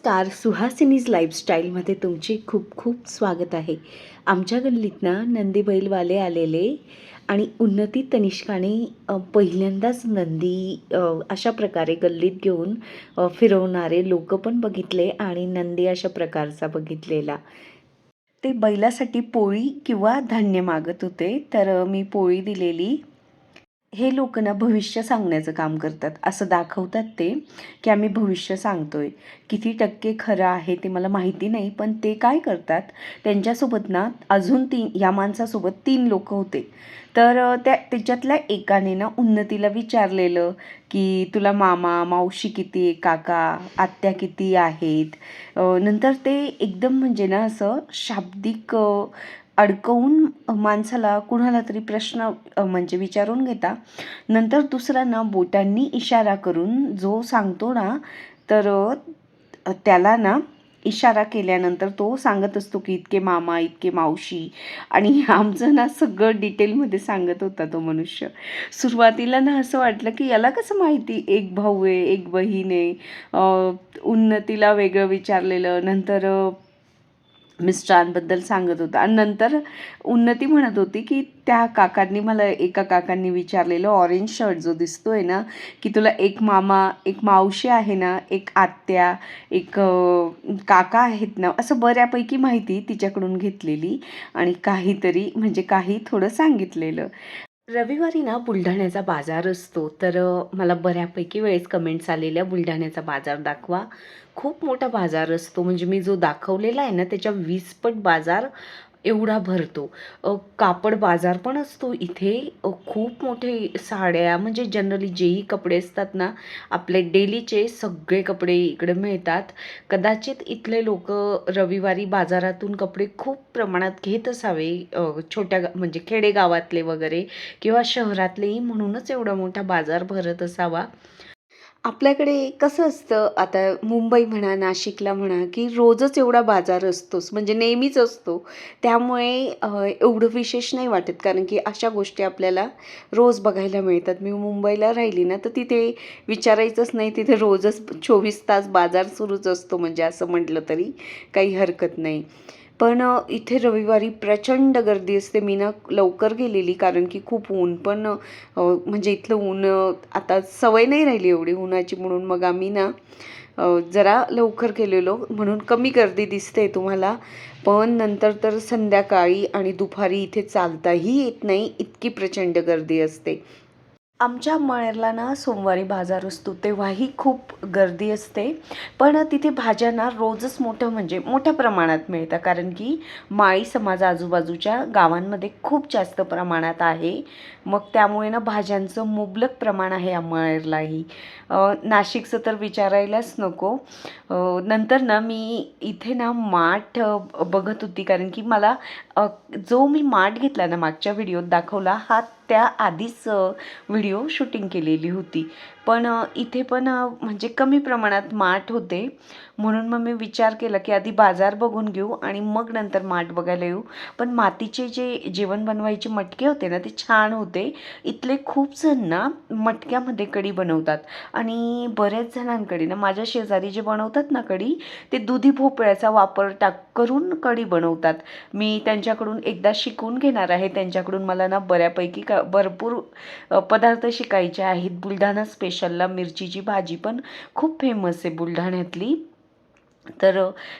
नमस्कार सुहासिनीज लाईफस्टाईलमध्ये तुमचे खूप खूप स्वागत आहे. आमच्या गल्लीतनं नंदी बैलवाले आलेले आणि उन्नती तनिष्काने पहिल्यांदाच नंदी अशा प्रकारे गल्लीत घेऊन फिरवणारे लोक पण बघितले आणि नंदी अशा प्रकारचा बघितलेला. ते बैलासाठी पोळी किंवा धान्य मागत होते तर मी पोळी दिलेली. हे लोक ना भविष्य सांगण्याचं काम करतात. असं दाखवतात ते की आम्ही भविष्य सांगतोय. किती टक्के खरं आहे ते मला माहिती नाही पण ते काय करतात? त्यांच्यासोबत ना अजून तीन या माणसासोबत तीन लोक होते. तर त्या त्याच्यातल्या एकाने ना उन्नतीला विचारलेलं की तुला मामा मावशी किती आहे काका आत्या किती आहेत? नंतर ते एकदम म्हणजे ना असं शाब्दिक अडकवून माणसाला कुणाला तरी प्रश्न म्हणजे विचारून घेता. नंतर दुसरा ना बोटांनी इशारा करून जो सांगतो ना तर त्याला ना इशारा केल्यानंतर तो सांगत असतो की इतके मामा इतके मावशी. आणि आमचं ना सगळं डिटेलमध्ये सांगत होता तो मनुष्य. सुरुवातीला ना असं वाटलं की याला कसं माहिती? एक भाऊ आहे एक बहीण आहे. उन्नतीला वेगळं विचारलेलं. नंतर मिस्टरांबद्दल सांगत होता. आणि नंतर उन्नती म्हणत होती की त्या काकांनी मला एका काकांनी विचारलेलं ऑरेंज शर्ट जो दिसतो आहे ना की तुला एक मामा एक मावशी आहे ना एक आत्या एक काका आहेत ना असं बऱ्यापैकी माहिती तिच्याकडून घेतलेली आणि काहीतरी म्हणजे काही थोडं सांगितलेलं. रविवारी ना बुलढाण्याचा बाजार असतो. तर मला बऱ्यापैकी वेळेस कमेंट्स आलेल्या बुलढाण्याचा बाजार दाखवा. खूप मोठा बाजार असतो. म्हणजे मी जो दाखवलेला आहे ना त्याच्या वीसपट बाजार एवढा भरतो. कापड बाजार पण असतो. इथे खूप मोठे साड्या म्हणजे जनरली जेही कपडे असतात ना आपले डेलीचे सगळे कपडे इकडे मिळतात. कदाचित इथले लोक रविवारी बाजारातून कपडे खूप प्रमाणात घेत असावे छोट्या गा- म्हणजे खेडेगावातले वगैरे किंवा शहरातलेही म्हणूनच एवढा मोठा बाजार भरत असावा. आपल्याकडे कसं असतं आता मुंबई म्हणा नाशिकला म्हणा की रोजच एवढा बाजार असतोच म्हणजे नेहमीच असतो. त्यामुळे एवढं विशेष नाही वाटत कारण की अशा गोष्टी आपल्याला रोज बघायला मिळतात. मी मुंबईला राहिली ना तर तिथे विचारायचंच नाही तिथे रोजच चोवीस तास बाजार सुरूच असतो म्हणजे असं म्हटलं तरी काही हरकत नाही. पण इथे रविवारी प्रचंड गर्दी असते. मी ना लवकर गेलेली कारण की खूप ऊन. पण म्हणजे इथलं ऊन आता सवय नाही राहिली एवढी उन्हाची म्हणून. मग आम्ही ना जरा लवकर केलेलो म्हणून कमी गर्दी दिसते तुम्हाला. पण नंतर तर संध्याकाळी आणि दुपारी इथे चालताही येत नाही. इतकी प्रचंड गर्दी असते. आमच्या मळ्याला ना सोमवारी बाजार असतो तेव्हाही खूप गर्दी असते. पण तिथे भाज्या ना रोजच मोठं म्हणजे मोठ्या प्रमाणात मिळतं कारण की माळी समाज आजूबाजूच्या गावांमध्ये खूप जास्त प्रमाणात आहे. मग त्यामुळे ना भाज्यांचं मुबलक प्रमाण आहे या नाशिकचं तर विचारायलाच नको. नंतर ना मी इथे ना माठ बघत होती. कारण की मला जो मी माठ घेतला ना मागच्या व्हिडिओत दाखवला हा त्या आधीच व्हिडिओ शूटिंग केलेली होती. पण इथे पण म्हणजे कमी प्रमाणात माठ होते. म्हणून मग मी विचार केला की आधी बाजार बघून घेऊ आणि मग नंतर माठ बघायला येऊ. पण मातीचे जे जेवण बनवायचे मटके होते ना ते छान होते. इथले खूप जण ना मटक्यामध्ये कढी बनवतात. आणि बऱ्याच जणांकडे ना माझ्या शेजारी जे बनवतात ना कढी ते दुधी भोपळ्याचा वापर टाक करून कढी बनवतात. मी त्यांच्याकडून एकदा शिकून घेणार आहे. त्यांच्याकडून मला ना बऱ्यापैकी का भरपूर पदार्थ शिकायचे आहेत. बुलढाणा स्पेशलला मिरचीची भाजी पण खूप फेमस आहे बुलढाण्यातली. तर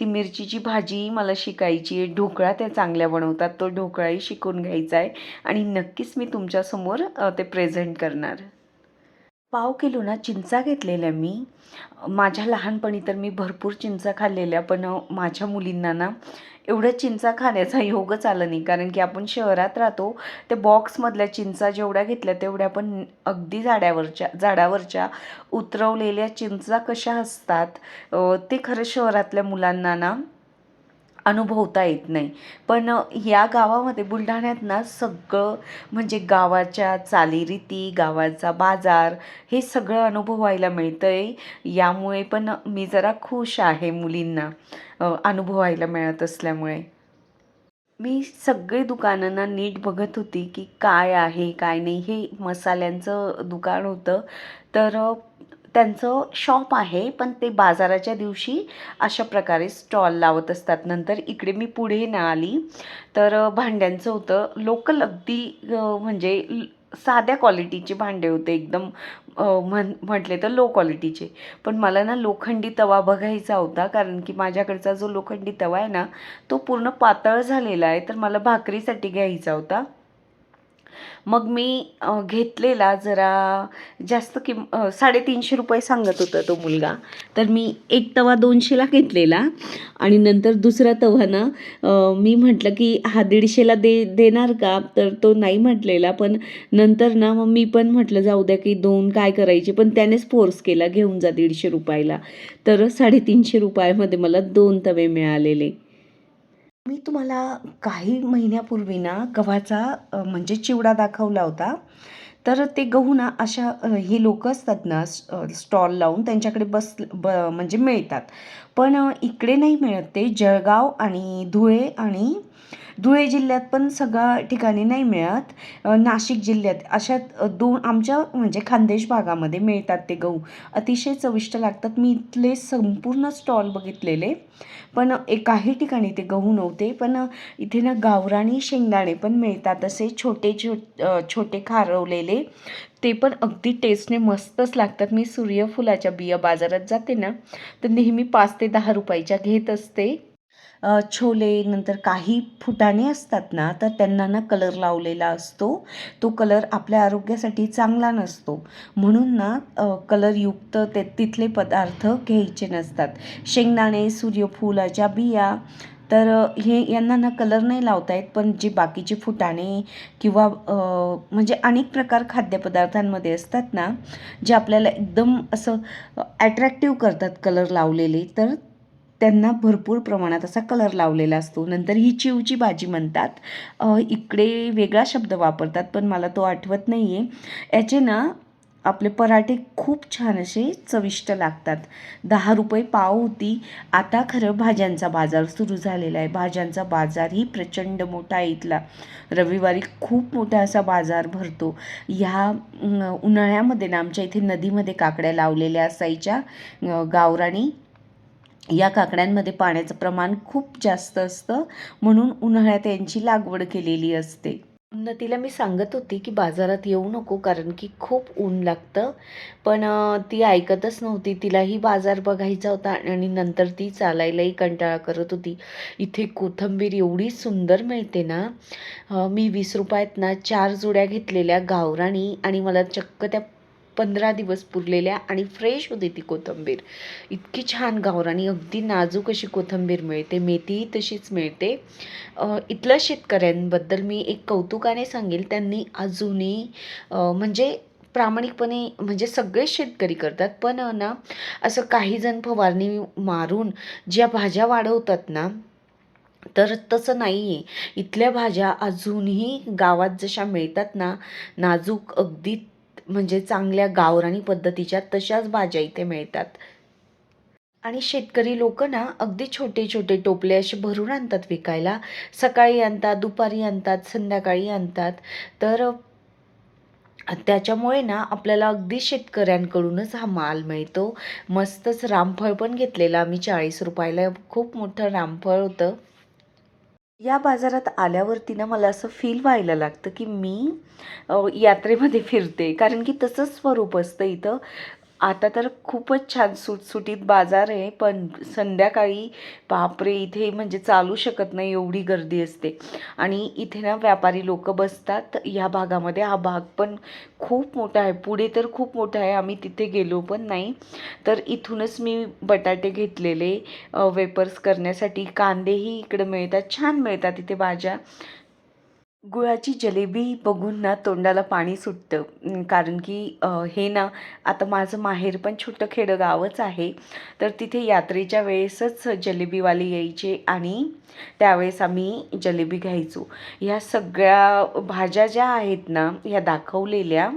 ती मिरचीची भाजी मला शिकायची आहे. ढोकळा त्या चांगल्या बनवतात. तो ढोकळाही शिकून घ्यायचा आहे. आणि नक्कीच मी तुमच्यासमोर ते प्रेझेंट करणार. पाव किलो ना चिंचा घेतलेल्या मी. माझ्या लहानपणी तर मी भरपूर चिंचा खाल्लेल्या पण माझ्या मुलींना ना एवढ्या चिंचा खाण्याचा योगच आला नाही. कारण की आपण शहरात राहतो ते बॉक्समधल्या चिंचा जेवढ्या घेतल्या तेवढ्या पण अगदी झाड्यावरच्या झाडावरच्या उतरवलेल्या चिंचा कशा असतात ते खरं शहरातल्या मुलांना ना अनुभवता येत नाही. पण या गावामध्ये बुलढाण्यात ना सगळं म्हणजे गावाच्या चालीरीती गावाचा बाजार हे सगळं अनुभवायला मिळतं आहे यामुळे पण मी जरा खुश आहे मुलींना अनुभवायला मिळत असल्यामुळे. मी सगळे दुकानांना नीट बघत होती की काय आहे काय नाही. हे मसाल्यांचं दुकान होतं. तर त्यांचं शॉप आहे पण ते बाजाराच्या दिवशी अशा प्रकारे स्टॉल लावत असतात. नंतर इकडे मी पुढे ना आली. तर भांड्यांचं होतं. लोकल अगदी म्हणजे साध्या क्वालिटीचे भांडे होते. एकदम म्हण म्हटले तर लो क्वालिटीचे पण मला ना लोखंडी तवा बघायचा होता. कारण की माझ्याकडचा जो लोखंडी तवा आहे ना तो पूर्ण पातळ झालेला आहे. तर मला भाकरीसाठी घ्यायचा होता. मग मी घेतलेला जरा जास्त किम साडेतीनशे रुपये सांगत होता तो मुलगा. तर मी एक तवा दोनशेला घेतलेला आणि नंतर दुसरा तवा ना मी म्हटलं की हा दीडशेला दे देणार का? तर तो नाही म्हटलेला. पण नंतर ना मग मी पण म्हटलं जाऊ द्या की दोन काय करायचे? पण त्यानेच फोर्स केला घेऊन जा दीडशे रुपयाला. तर साडेतीनशे रुपयामध्ये मला दोन तवे मिळालेले. तुम्हाला काही महिन्यापूर्वी ना गव्हाचा म्हणजे चिवडा दाखवला होता. तर ते गहू ना अशा हे लोक असतात ना स्टॉल लावून त्यांच्याकडे बस ब म्हणजे मिळतात. पण इकडे नाही मिळत ते. जळगाव आणि धुळे आणि धुळे जिल्ह्यात पण सगळ्या ठिकाणी नाही मिळत. नाशिक जिल्ह्यात अशा दोन आमच्या म्हणजे खानदेश भागामध्ये मिळतात ते गहू. अतिशय चविष्ट लागतात. मी इथले संपूर्ण स्टॉल बघितलेले. पण एकाही ठिकाणी ते गहू नव्हते. पण इथे ना गावराणी शेंगदाणे पण मिळतात. असे छोटे छो छोटे खारवलेले. ते पण अगदी टेस्टने मस्तच लागतात. मी सूर्यफुलाच्या बिया बाजारात जाते ना तर नेहमी पाच ते दहा रुपयाच्या घेत असते. छोले नंतर काही फुटाणे असतात ना तर त्यांना ना कलर लावलेला असतो. तो कलर आपल्या आरोग्यासाठी चांगला नसतो. म्हणून ना कलरयुक्त ते तिथले पदार्थ घ्यायचे नसतात. शेंगदाणे सूर्यफुलाच्या बिया तर हे यांना ना कलर नाही लावता येत पण जे बाकीचे फुटाणे किंवा म्हणजे अनेक प्रकार खाद्यपदार्थांमध्ये असतात ना जे आपल्याला एकदम असं ॲट्रॅक्टिव्ह करतात कलर लावलेले तर त्यांना भरपूर प्रमाणात असा कलर लावलेला असतो. नंतर ही चिवची भाजी म्हणतात. इकडे वेगळा शब्द वापरतात पण मला तो आठवत नाही आहे याचे ना आपले पराठे खूप छान असे चविष्ट लागतात. दहा रुपये पाव होती. आता खरं भाज्यांचा बाजार सुरू झालेला आहे. भाज्यांचा बाजारही प्रचंड मोठा आहे इथला. रविवारी खूप मोठा असा बाजार भरतो. ह्या उन्हाळ्यामध्ये ना आमच्या इथे नदीमध्ये काकड्या लावलेल्या असायच्या. गावराणी या काकड्यांमध्ये पाण्याचं प्रमाण खूप जास्त असतं म्हणून उन्हाळ्यात यांची लागवड केलेली असते. उन्नतीला मी सांगत होती की बाजारात येऊ नको कारण की खूप ऊन लागतं. पण ती ऐकतच नव्हती. तिलाही बाजार बघायचा होता आणि नंतर ती चालायलाही कंटाळा करत होती. इथे कोथिंबीर एवढी सुंदर मिळते ना मी वीस रुपयात ना चार जुड्या घेतलेल्या गावराणी आणि मला चक्क त्या पंधरा दिवस पुरलेल्या आणि फ्रेश होती ती कोथिंबीर. इतकी छान गावरानी अगदी नाजूक अशी कोथिंबीर मिळते मेथीही तशीच मिळते. इथल्या शेतकऱ्यांबद्दल मी एक कौतुकाने सांगेल त्यांनी अजूनही म्हणजे प्रामाणिकपणे म्हणजे सगळेच शेतकरी करतात पण ना असं काही जण फवारणी मारून ज्या भाज्या वाढवतात ना तर तसं नाही आहे इथल्या भाज्या अजूनही गावात जशा मिळतात ना नाजूक अगदी म्हणजे चांगल्या गावरानी पद्धतीच्या तशाच भाज्या इथे मिळतात. आणि शेतकरी लोक ना अगदी छोटे छोटे टोपले असे भरून आणतात विकायला. सकाळी आणतात दुपारी आणतात संध्याकाळी आणतात. तर त्याच्यामुळे ना आपल्याला अगदी शेतकऱ्यांकडूनच हा माल मिळतो. मस्तच रामफळ पण घेतलेलं आम्ही चाळीस रुपयाला. खूप मोठं रामफळ होतं. या बाजारात आल्यावर तिनं मला असं फील व्हायला लागतं की मी यात्रेमध्ये फिरते. कारण की तसंच स्वरूप असतं इथं. आता तर खूपच छान सुटसुटीत बाजार आहे पण संध्याकाळी बापरे इथे म्हणजे चालू शकत नाही एवढी गर्दी असते. आणि इथे ना व्यापारी लोक बसतात ह्या भागामध्ये हा भाग पण खूप मोठा आहे. पुढे तर खूप मोठा आहे आम्ही तिथे गेलो पण नाही. तर इथूनच मी बटाटे घेतलेले वेपर्स करण्यासाठी. कांदेही इकडे मिळतात छान मिळतात इथे भाज्या. गुळाची जलेबी बघून ना तोंडाला पाणी सुटतं. कारण की हे ना आता माझं माहेर पण छोटं खेडं गावच आहे. तर तिथे यात्रेच्या वेळेसच जलेबीवाले यायचे आणि त्यावेळेस आम्ही जलेबी घ्यायचो. ह्या सगळ्या भाज्या ज्या आहेत ना ह्या दाखवलेल्या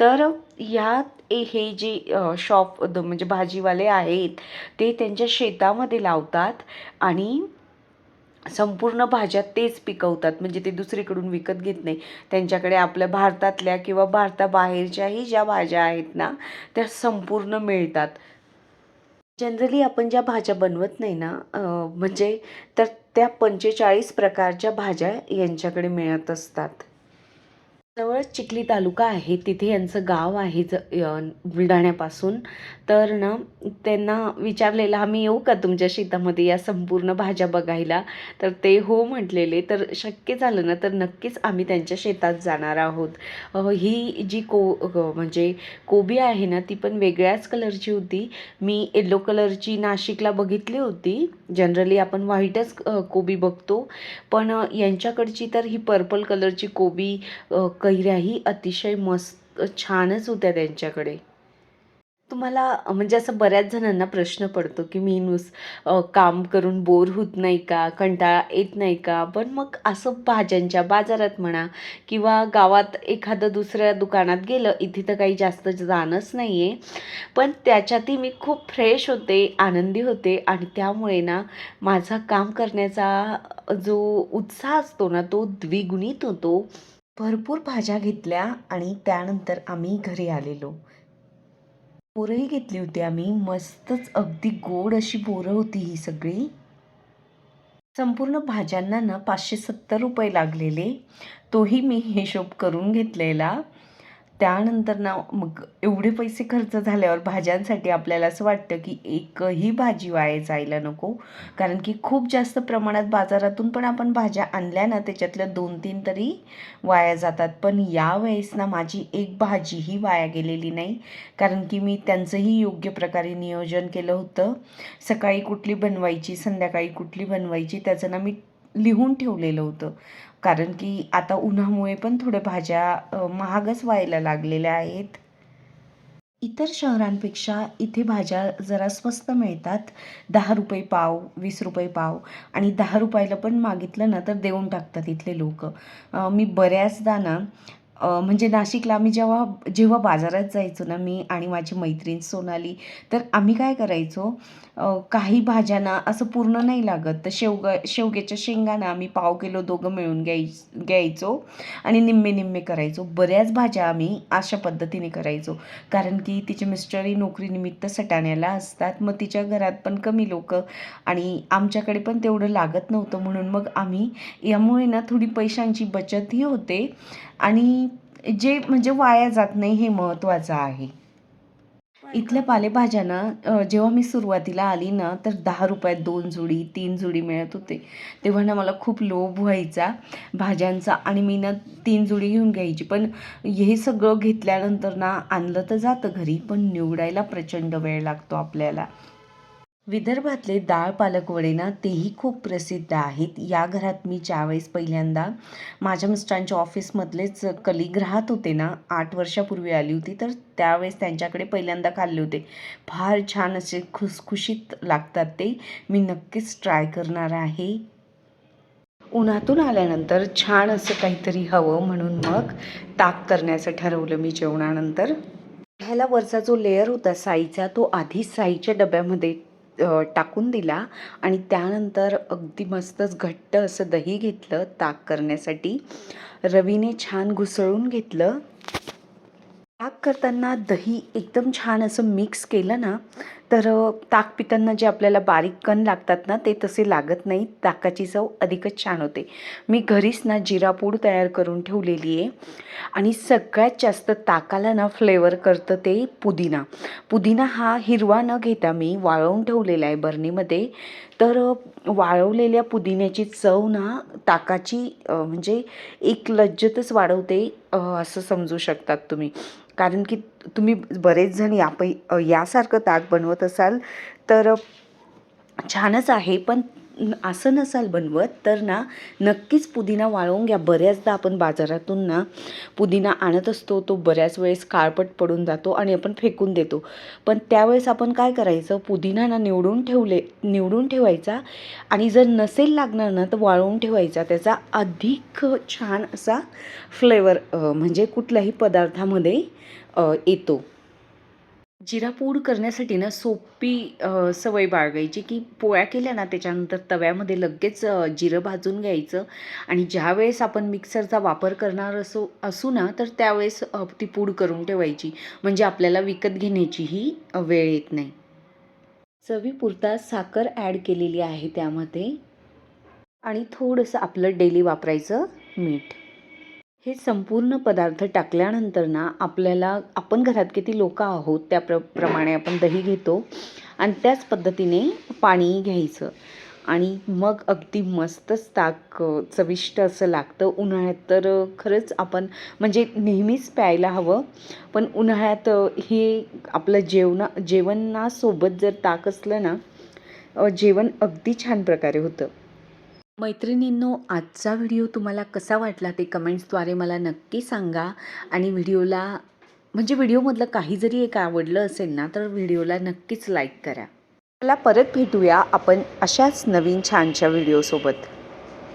तर ह्या हे जे शॉप म्हणजे भाजीवाले आहेत ते त्यांच्या शेतामध्ये लावतात आणि संपूर्ण भाज्या तेच पिकवतात म्हणजे ते दुसरीकडून विकत घेत नाही. त्यांच्याकडे आपल्या भारतातल्या किंवा भारताबाहेरच्याही ज्या भाज्या आहेत ना त्या संपूर्ण मिळतात. जनरली आपण ज्या भाज्या बनवत नाही ना म्हणजे तर त्या पंचेचाळीस प्रकारच्या भाज्या यांच्याकडे मिळत असतात. जवळ चिखली तालुका आहे. तिथे यांचं गाव आहे ज बुलढाण्यापासून. तर ना त्यांना विचारलेलं आम्ही येऊ का तुमच्या शेतामध्ये या संपूर्ण भाज्या बघायला? तर ते हो म्हटलेले. तर शक्य झालं ना तर नक्कीच आम्ही त्यांच्या शेतात जाणार आहोत. ही जी को म्हणजे कोबी आहे ना ती पण वेगळ्याच कलरची होती. मी येलो कलरची नाशिकला बघितली होती. जनरली आपण व्हाईटच कोबी बघतो. पण यांच्याकडची तर ही पर्पल कलरची कोबी कैऱ्याही अतिशय मस्त छानच होत्या त्यांच्याकडे. तुम्हाला म्हणजे असं बऱ्याच जणांना प्रश्न पडतो की मी नुस काम करून बोर होत नाही का? कंटाळा येत नाही का? पण मग असं भाज्यांच्या बाजारात म्हणा किंवा गावात एखादं दुसऱ्या दुकानात गेलं इथे तर काही जास्त जाणंच नाही आहे पण त्याच्यातही मी खूप फ्रेश होते आनंदी होते आणि त्यामुळे ना माझा काम करण्याचा जो उत्साह असतो ना तो द्विगुणित होतो. भरपूर भाज्या घेतल्या आणि त्यानंतर आम्ही घरी आलेलो. बोरंही घेतली होती आम्ही. मस्तच अगदी गोड अशी बोरं होती ही सगळी. संपूर्ण भाज्यांना ना पाचशे सत्तर रुपये लागलेले. तोही मी हिशोब करून घेतलेला. त्यानंतर ना मग एवढे पैसे खर्च झाल्यावर भाज्यांसाठी आपल्याला असं वाटतं की एकही भाजी वाया जायला नको. कारण की खूप जास्त प्रमाणात बाजारातून पण आपण भाज्या आणल्या ना त्याच्यातल्या दोन तीन तरी वाया जातात. पण यावेळेस ना माझी एक भाजीही वाया गेलेली नाही. कारण की मी त्यांचंही योग्य प्रकारे नियोजन केलं होतं. सकाळी कुठली बनवायची संध्याकाळी कुठली बनवायची त्याचं ना मी लिहून ठेवलेलं होतं. कारण की आता उन्हामुळे पण थोड्या भाज्या महागच व्हायला लागलेल्या आहेत. इतर शहरांपेक्षा इथे भाज्या जरा स्वस्त मिळतात. दहा रुपये पाव वीस रुपये पाव आणि दहा रुपयाला पण मागितलं ना तर देऊन टाकतात इथले लोक. मी बऱ्याचदा ना म्हणजे नाशिकला आम्ही जेव्हा जेव्हा बाजारात जायचो ना मी आणि माझी मैत्रीण सोनाली तर आम्ही काय करायचो काही भाज्यांना असं पूर्ण नाही लागत. तर शेवग शेवग्याच्या शेंगांना आम्ही पाव किलो दोघं मिळून घ्याय घ्यायचो आणि निम्मे निम्मे करायचो. बऱ्याच भाज्या आम्ही अशा पद्धतीने करायचो. कारण की तिचे मिस्टरही नोकरीनिमित्त सटाण्याला असतात. मग तिच्या घरात पण कमी लोक आणि आमच्याकडे पण तेवढं लागत नव्हतं म्हणून मग आम्ही यामुळे ना थोडी पैशांची बचतही होते आणि जे म्हणजे वाया जात नाही हे महत्त्वाचं आहे. इथल्या पालेभाज्यांना जेव्हा मी सुरुवातीला आली ना तर दहा रुपयात दोन जुडी तीन जुडी मिळत होते. तेव्हा ना मला खूप लोभ व्हायचा भाज्यांचा आणि मी ना तीन जुडी घेऊन घ्यायची. पण हे सगळं घेतल्यानंतर ना आणलं तर जातं घरी पण निवडायला प्रचंड वेळ लागतो आपल्याला. विदर्भातले डाळ पालक वडे ना तेही खूप प्रसिद्ध आहेत. या घरात मी ज्यावेळेस पहिल्यांदा माझ्या मिस्टरांच्या ऑफिसमधलेच कलिग राहत होते ना आठ वर्षापूर्वी आली होती तर त्यावेळेस त्यांच्याकडे पहिल्यांदा खाल्ले होते. फार छान असे खुसखुशीत लागतात ते. मी नक्कीच ट्राय करणार आहे. उन्हातून आल्यानंतर छान असं काहीतरी हवं म्हणून मग ताक करण्याचं ठरवलं मी जेवणानंतर. ह्याला वरचा जो लेअर होता साईचा तो आधी साईच्या डब्यामध्ये टाकून दिला आणि त्यानंतर अगदी मस्तच घट्ट असं दही घेतलं ताक करण्यासाठी. रवीने छान घुसळून घेतलं. ताक करताना दही एकदम छान असं मिक्स केलं ना तर ताक पिताना जे आपल्याला बारीक कण लागतात ना ते तसे लागत नाही ताकाची चव अधिकच छान होते. मी घरीच ना जिरापूड तयार करून ठेवलेली आहे. आणि सगळ्यात जास्त ताकाला ना फ्लेवर करतं ते पुदिना. पुदिना हा हिरवा न घेता मी वाळवून ठेवलेला आहे बरणीमध्ये. तर वाळवलेल्या पुदिन्याची चव ना ताकाची म्हणजे एक लज्जतच वाढवते असं समजू शकतात तुम्ही. कारण की तुम्ही बरेच जण यापै यासारखं ताक बनवत असाल तर छानच आहे. पण असं नसाल बनवत तर ना नक्कीच पुदिना वाळवून घ्या. बऱ्याचदा आपण बाजारातून ना पुदिना आणत असतो तो बऱ्याच वेळेस काळपट पडून जातो आणि आपण फेकून देतो. पण त्यावेळेस आपण काय करायचं पुदिना ना निवडून ठेवले निवडून ठेवायचा आणि जर नसेल लागणार ना तर वाळवून ठेवायचा. त्याचा अधिक छान असा फ्लेवर म्हणजे कुठल्याही पदार्थामध्ये येतो. जिरा पूड करण्यासाठी ना सोपी सवय बाळगायची की पोळ्या केल्या ना त्याच्यानंतर तव्यामध्ये लगेच जिरं भाजून घ्यायचं. आणि ज्यावेळेस आपण मिक्सरचा वापर करणार असो असू ना तर त्यावेळेस ती पूड करून ठेवायची. म्हणजे आपल्याला विकत घेण्याचीही वेळ येत नाही. चवीपुरता साखर ॲड केलेली आहे त्यामध्ये. आणि थोडंसं आपलं डेली वापरायचं मीठ. हे संपूर्ण पदार्थ टाकल्यानंतर ना आपल्याला आपण घरात किती लोक आहोत त्या प्र प्रमाणे आपण दही घेतो आणि त्याच पद्धतीने पाणी घ्यायचं. आणि मग अगदी मस्तच ताक चविष्ट असं लागतं. उन्हाळ्यात तर खरंच आपण म्हणजे नेहमीच प्यायला हवं. पण उन्हाळ्यात हे आपलं जेवणा जेवणासोबत जर ताक असलं ना जेवण अगदी छान प्रकारे होतं. मैत्रिणींनो आजचा व्हिडिओ तुम्हाला कसा वाटला ते कमेंट्सद्वारे मला नक्की सांगा. आणि व्हिडिओला म्हणजे व्हिडिओमधलं काही जरी एक आवडलं असेल ना तर व्हिडिओला नक्कीच लाईक करा. मला परत भेटूया आपण अशाच नवीन छानशा व्हिडिओसोबत.